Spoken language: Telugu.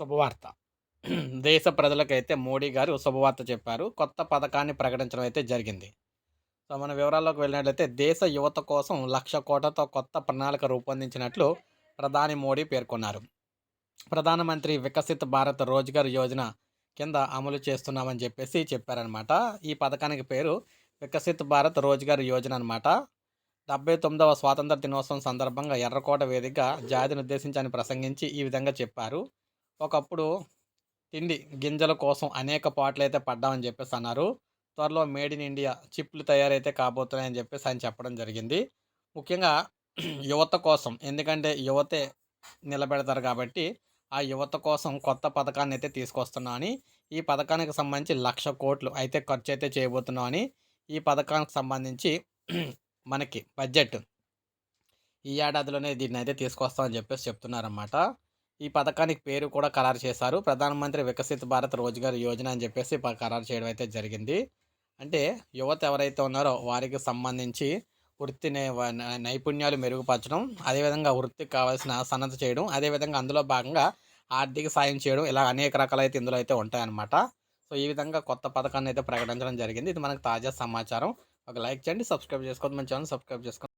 శుభవార్త. దేశ ప్రజలకైతే మోడీ గారు శుభవార్త చెప్పారు. కొత్త పథకాన్ని ప్రకటించడం అయితే జరిగింది. సో మన వివరాల్లోకి వెళ్ళినట్లయితే దేశ యువత కోసం లక్ష కోట్లతో కొత్త ప్రణాళిక రూపొందించినట్లు ప్రధాని మోడీ పేర్కొన్నారు. ప్రధానమంత్రి వికసిత్ భారత్ రోజ్గార్ యోజన కింద అమలు చేస్తున్నామని చెప్పేసి చెప్పారనమాట ఈ పథకానికి పేరు వికసిత్ భారత్ రోజ్గార్ యోజన అనమాట డెబ్బై తొమ్మిదవ స్వాతంత్ర దినోత్సవం సందర్భంగా ఎర్రకోట వేదికగా జాతిని ఉద్దేశించి ఆయన ప్రసంగించి ఈ విధంగా చెప్పారు. ఒకప్పుడు తిండి గింజల కోసం అనేక పాటలు అయితే పడ్డామని చెప్పేసి అన్నారు. త్వరలో మేడ్ ఇన్ ఇండియా చిప్లు తయారైతే కాబోతున్నాయని చెప్పేసి ఆయన చెప్పడం జరిగింది. ముఖ్యంగా యువత కోసం ఎందుకంటే యువతే నిలబెడతారు కాబట్టి ఆ యువత కోసం కొత్త పథకాన్ని అయితే తీసుకొస్తున్నాం అని ఈ పథకానికి సంబంధించి లక్ష కోట్లు అయితే ఖర్చు అయితే చేయబోతున్నాం అని ఈ పథకానికి సంబంధించి మనకి బడ్జెట్ ఈ ఏడాదిలోనే దీన్ని అయితే తీసుకొస్తామని చెప్పేసి చెప్తున్నారన్నమాట. ఈ పథకానికి పేరు కూడా ఖరారు చేశారు. ప్రధానమంత్రి వికసిత్ భారత్ రోజ్గార్ యోజన అని చెప్పేసి ఖరారు చేయడం అయితే జరిగింది. అంటే యువత ఎవరైతే ఉన్నారో వారికి సంబంధించి వృత్తి నైపుణ్యాలు మెరుగుపరచడం అదేవిధంగా వృత్తికి కావాల్సిన సన్నద్ధ చేయడం అదేవిధంగా అందులో భాగంగా ఆర్థిక సాయం చేయడం ఇలా అనేక రకాలైతే ఇందులో అయితే ఉంటాయన్నమాట. సో ఈ విధంగా కొత్త పథకాన్ని అయితే ప్రకటించడం జరిగింది. ఇది మనకు తాజా సమాచారం. ఒక లైక్ చేయండి సబ్స్క్రైబ్ చేసుకోండి మన ఛానల్ సబ్స్క్రైబ్ చేసుకోండి.